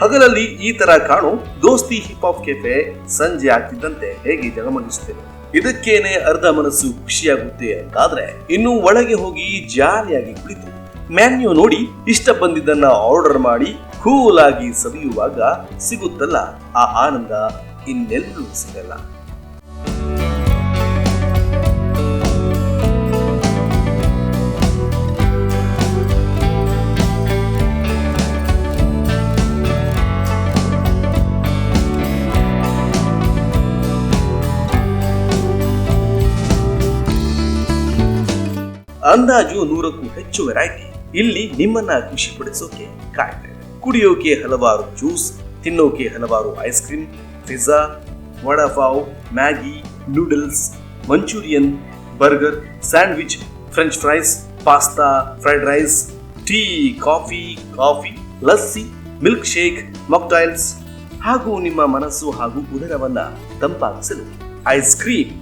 ಹಗಲಲ್ಲಿ ಈ ತರ ಕಾಣು, ದೋಸ್ತಿ ಹಿಪ್ ಹಾಪ್ ಕೆಫೆ ಸಂಜೆ ಆಗ್ತಿದ್ದಂತೆ ಹೇಗೆ ಜಗಮಗಿಸುತ್ತೇನೆ ಇದಕ್ಕೇನೆ ಅರ್ಧ ಮನಸ್ಸು ಖುಷಿಯಾಗುತ್ತೆ ಅಂತಾದ್ರೆ, ಇನ್ನು ಒಳಗೆ ಹೋಗಿ ಜಾಲಿಯಾಗಿ ಕುಳಿತು. ಮ್ಯಾನ್ಯೂ ನೋಡಿ, ಇಷ್ಟ ಬಂದಿದ್ದನ್ನ ಆರ್ಡರ್ ಮಾಡಿ ಕೂಲ್ ಆಗಿ ಸವಿಯುವಾಗ ಸಿಗುತ್ತಲ್ಲ ಆ ಆನಂದ ಇನ್ನೆಲ್ಲೂ ಸಿಗಲ್ಲ. ಅಂದಾಜು ನೂರಕ್ಕೂ ಹೆಚ್ಚು ವೆರೈಟಿ ಇಲ್ಲಿ ನಿಮ್ಮನ್ನ ಖುಷಿ ಪಡಿಸೋಕೆ ಕುಡಿಯೋಕೆ ಹಲವಾರು ಜ್ಯೂಸ್ ತಿನ್ನೋಕೆ ಹಲವಾರು ice cream pizza vada pav Maggi noodles Manchurian burger sandwich French fries pasta fried rice tea coffee coffee lassi milk shake mocktails ಹಾಗೂ ನಿಮ್ಮ ಮನಸ್ಸು ಹಾಗೂ ಉದರವನ್ನ ತಂಪಾಗಿಸಲು ಐಸ್ ಕ್ರೀಮ್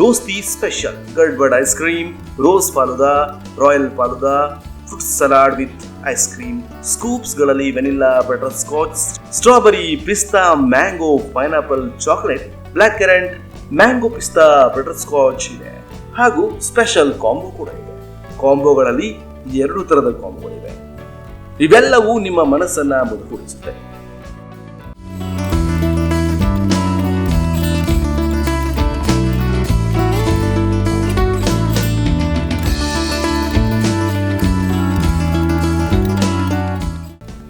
ದೋಸ್ತಿ special. Gadbad ice cream, rose falooda royal falooda fruit salad with ice cream, ಸ್ಕೂಪ್ಸ್ಗಳಲ್ಲಿ vanilla, butterscotch, strawberry, pista, mango, pineapple, chocolate, black currant, mango, pista, butterscotch ಇದೆ. ಹಾಗೂ special combo ಕೂಡ ಇದೆ. ಕಾಂಬೋಗಳಲ್ಲಿ ಎರಡು ತರದ ಕಾಂಬೋಗಳಿವೆ. ಇವೆಲ್ಲವೂ ನಿಮ್ಮ ಮನಸ್ಸನ್ನ ಮುದುಗೂಡಿಸುತ್ತೆ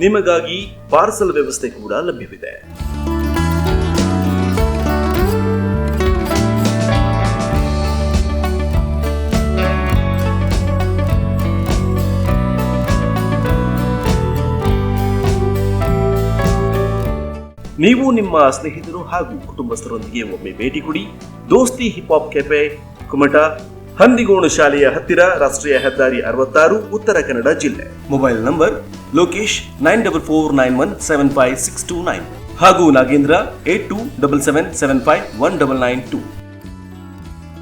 ನಿಮಗಾಗಿ ಪಾರ್ಸಲ್ ವ್ಯವಸ್ಥೆ ಕೂಡ ಲಭ್ಯವಿದೆ. ನೀವು ನಿಮ್ಮ ಸ್ನೇಹಿತರು ಹಾಗೂ ಕುಟುಂಬಸ್ಥರೊಂದಿಗೆ ಒಮ್ಮೆ ಭೇಟಿ ಕೊಡಿ. Dosti hip hop cafe Kumta Handigonu ಶಾಲೆಯ ಹತ್ತಿರ ರಾಷ್ಟ್ರೀಯ ಹೆದ್ದಾರಿ ಅರವತ್ತಾರು ಉತ್ತರ ಕನ್ನಡ ಜಿಲ್ಲೆ. Mobile number Lokesh nine double four nine one seven five six two nine ಹಾಗೂ Nagendra eight two double seven seven five one double nine two.